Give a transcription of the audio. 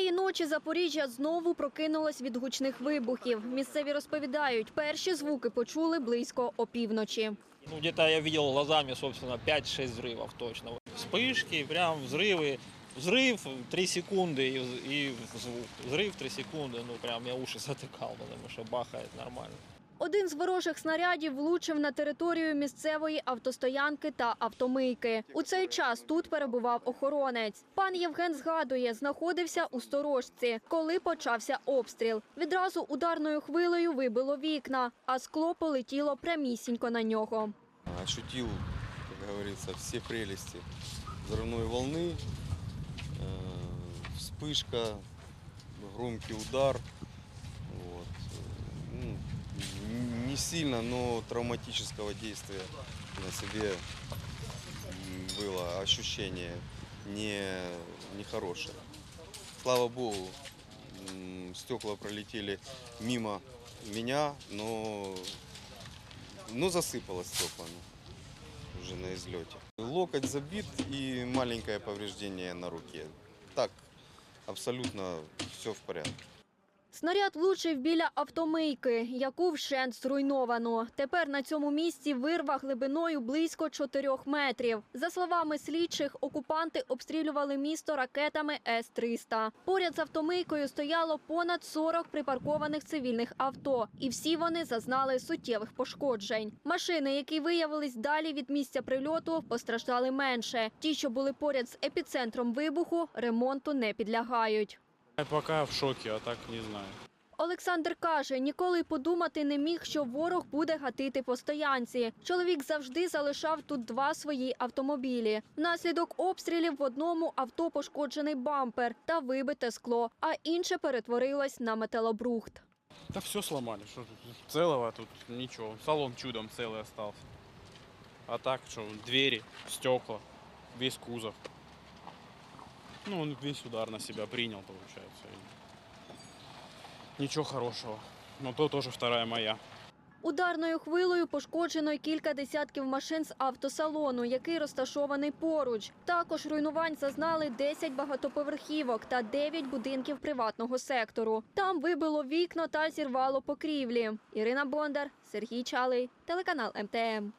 Цієї ночі Запоріжжя знову прокинулось від гучних вибухів. Місцеві розповідають, перші звуки почули близько опівночі. Ну, где-то я видел глазами, собственно, 5-6 взрывов точно. Вспышки, прям взрывы. Взрыв 3 секунды и, и звук. Взрыв 3 секунды, ну прям я уши затыкал, потому что бахает нормально. Один з ворожих снарядів влучив на територію місцевої автостоянки та автомийки. У цей час тут перебував охоронець. Пан Євген згадує, знаходився у сторожці, коли почався обстріл. Відразу ударною хвилею вибило вікна, а скло полетіло прямісінько на нього. ощутил, как говорится, все прелести взрывной волны, э, вспышка, громкий удар. Ну, не сильно, но травматического действия на себе было ощущение не, нехорошее. Слава богу, стекла пролетели мимо меня, но ну, засыпало стеклами уже на излете. Локоть забит и маленькое повреждение на руке. Так, абсолютно все в порядке. Снаряд влучив біля автомийки, яку вщент зруйновано. Тепер на цьому місці вирва глибиною близько 4 метрів. За словами слідчих, окупанти обстрілювали місто ракетами С-300. Поряд з автомийкою стояло понад 40 припаркованих цивільних авто, і всі вони зазнали суттєвих пошкоджень. Машини, які виявились далі від місця прильоту, постраждали менше. Ті, що були поряд з епіцентром вибуху, ремонту не підлягають. Я пока в шоке, а так не знаю. Олександр каже, ніколи й подумати не міг, що ворог буде гатити по стоянці. Чоловік завжди залишав тут два свої автомобілі. Внаслідок обстрілів в одному авто пошкоджений бампер та вибите скло, а інше перетворилось на металобрухт. Да все сломали, что тут целого тут ничего. Салон чудом целый остался. А так что, двери, стекла, весь кузов. Ну, он весь удар на себя принял, получается. И Ничего хорошего. Но то тоже вторая моя. Ударною хвилою пошкоджено й кілька десятків машин з автосалону, який розташований поруч. Також руйнувань зазнали 10 багатоповерхівок та 9 будинків приватного сектору. Там вибило вікна та зірвало покрівлі. Ірина Бондар, Сергій Чалий, телеканал МТМ.